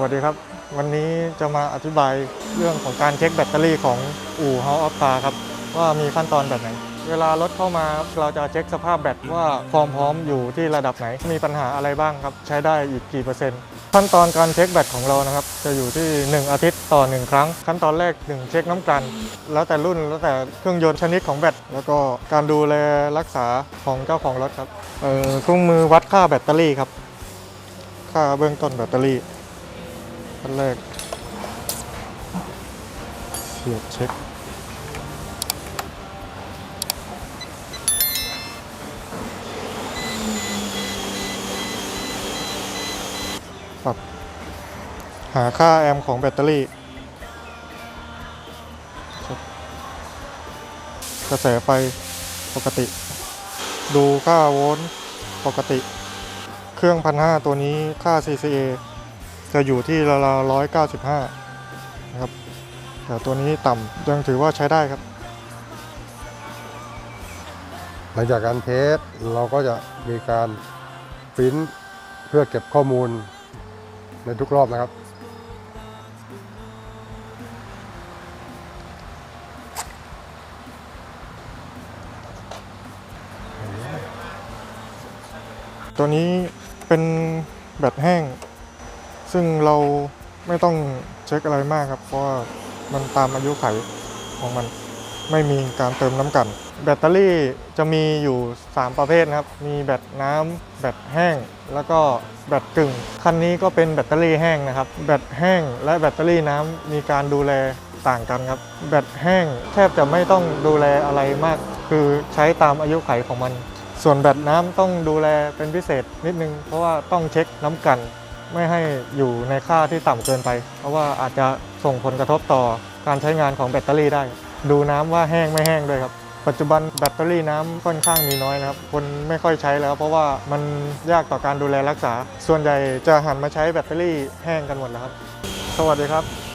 วัสดีครับ วันนี้จะมาอธิบายเรื่องของการเช็คแบตเตอรี่ของอู่ House of Car ครับว่ามีขั้นตอนแบบไหน เวลารถเข้ามาเราจะเช็คสภาพแบตว่าความพร้อมอยู่ที่ระดับไหน มีปัญหาอะไรบ้างครับ ใช้ได้อีกกี่เปอร์เซ็นต์ขั้นตอนการเช็คแบตของเรานะครับ จะอยู่ที่ 1 อาทิตย์ต่อ 1 ครั้ง ขั้นตอนแรก 1 เช็คน้ำกลันแล้วแต่รุ่นแล้วแต่เครื่องยนต์ชนิดของแบตแล้วก็การดูแลรักษาของเจ้าของรถครับเครื่องมือวัดค่าแบตเตอรี่ครับ ค่าเบื้องต้นแบตเตอรี่ ขั้นแรกเสียบเช็คปรับหาค่าแอมป์ของแบตเตอรี่ กระแสไฟปกติ ดูค่าโวลต์ปกติ เครื่องพันห้าตัวนี้ค่า CCA จะอยู่ที่ราวๆร้อยเก้าสิบห้านะครับแต่ตัวนี้ต่ำยังถือว่าใช้ได้ครับ หลังจากการเทสเราก็จะมีการปริ้นเพื่อเก็บข้อมูลในทุกรอบนะครับ ตัวนี้เป็นแบตแห้ง ซึ่งเราไม่ต้องเช็คอะไรมากครับ เพราะว่ามันตามอายุไขของมัน ไม่มีการเติมน้ำกัน แบตเตอรี่จะมีอยู่ 3 ประเภทนะครับ มีแบตน้ำแบตแห้ง แล้วก็แบตกึ่ง คันนี้ก็เป็นแบตเตอรี่แห้งนะครับ แบตแห้งและแบตเตอรี่น้ำมีการดูแลต่างกันครับ แบตแห้งแทบจะไม่ต้องดูแลอะไรมาก คือใช้ตามอายุไขของมัน ส่วนแบตน้ำต้องดูแลเป็นพิเศษนิดนึง เพราะว่าต้องเช็คน้ำกัน ไม่ให้อยู่ในค่าที่ต่ำเกินไป เพราะว่าอาจจะส่งผลกระทบต่อการใช้งานของแบตเตอรี่ได้ ดูน้ำว่าแห้งไม่แห้งด้วยครับ ปัจจุบันแบตเตอรี่น้ำค่อนข้างมีน้อยนะครับ คนไม่ค่อยใช้แล้ว เพราะว่ามันยากต่อการดูแลรักษา ส่วนใหญ่จะหันมาใช้แบตเตอรี่แห้งกันหมดแล้วครับ สวัสดีครับ